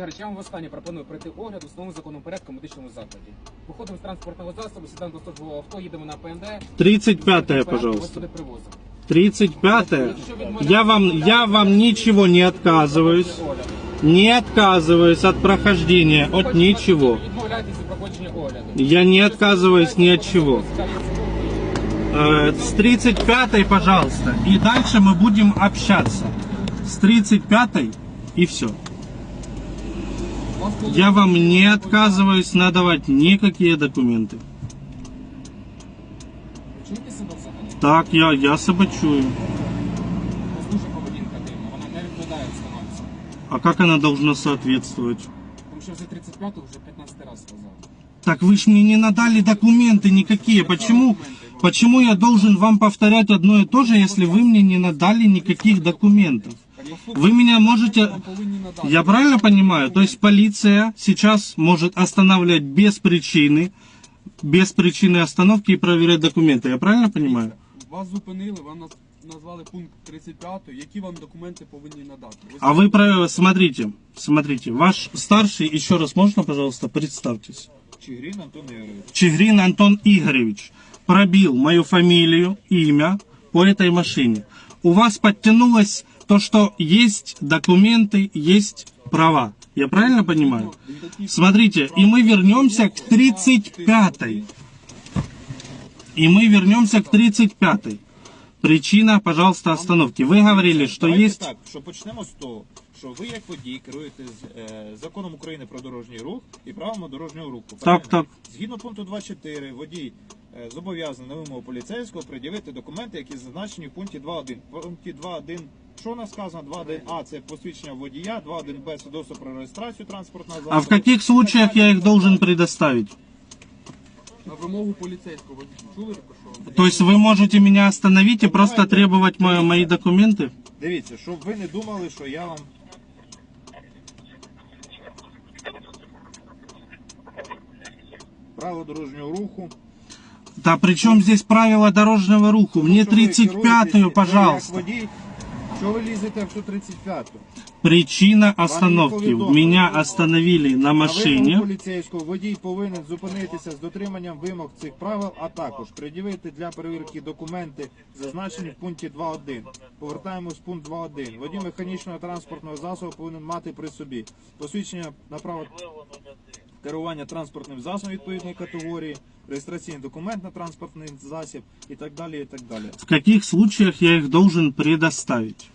Ігор, Я вам востаннє пропоную пройти огляд в основному законному порядку в медичному закладі. Виходимо з транспортного засобу, сідаємо до службового авто, їдемо на ПНД. 35-е, Порядку вас пожалуйста. сюди привозимо. 35-е. Я вам, я вам ничего не отказываюсь. Огляд. Не отказываюсь от прохождения, от Хочете, ничего. Відмовляєтесь від проходження огляду. Я не отказываюсь ни от чего. Э, С 35-й, пожалуйста. И дальше мы будем общаться. С 35-й и все. Я вам не отказываюсь надавать никакие документы. Чуєте себе взагалі? Так, я, я себе чую. Дуже поведінка дивна, вона не відповідає обстановці. А как она должна соответствовать? Тому що вже 35-ту вже 15 раз сказав. Так вы ж мне не надали документы никакие. Почему, почему я должен вам повторять одно и то же, если вы мне не надали никаких документов? Вы меня можете... Вам повинні надати. Я правильно понимаю? То есть полиция сейчас может останавливать без причины, без причины остановки и проверять документы. Я правильно понимаю? Вас зупинили, вам наз- назвали пункт 35, які вам документи повинні надати. Ви А вы, про- смотрите, смотрите, ваш старший, еще раз можно, пожалуйста, представьтесь? Чигрін Антон Ігорович. Чигрин Антон Игоревич пробил мою фамилию, имя по этой машине. У вас подтянулось то, что есть документы, есть права. Я правильно понимаю? Смотрите, и мы вернемся к 35-й. И мы вернемся к 35-й. Причина, пожалуйста, остановки. Вы говорили, что Давайте есть... так, що почнемо з того, що ви як водій керуєте з е, законом України про дорожній рух і правилами дорожнього руху. правильно? так. Згідно пункту 24, водій е, Зобов'язаний на вимогу поліцейського пред'явити документи, які зазначені в пункті 2.1. В пункті 2.1 що у нас сказано? 2.1а це посвідчення водія, 2.1б свідоцтво про реєстрацію транспортного засобу. А в каких случаях я их должен предоставить? На вимогу поліцейського ви чули про що? То есть вы можете меня остановить и просто требовать мо- мои документы? Дивіться, щоб ви не думали, що я вам. Право дорожнього руху. Да при чем здесь правила дорожного руху? Мне Що ви 35-ю, ви пожалуйста. Як водій, що ви лізете в 135-ту? Причина остановки. повідомили. Меня остановили на На вимогу машине. поліцейського водій повинен зупинитися з дотриманням вимог цих правил, а також пред'явити для перевірки документи, зазначені в пункті 2.1. Повертаємось в пункт 2.1. Водій механічного транспортного засобу повинен мати при собі посвідчення на право керування транспортним засобом відповідної категорії, реєстраційний документ на транспортний засіб і так далі. І так далі. В каких случаях я их должен предоставить?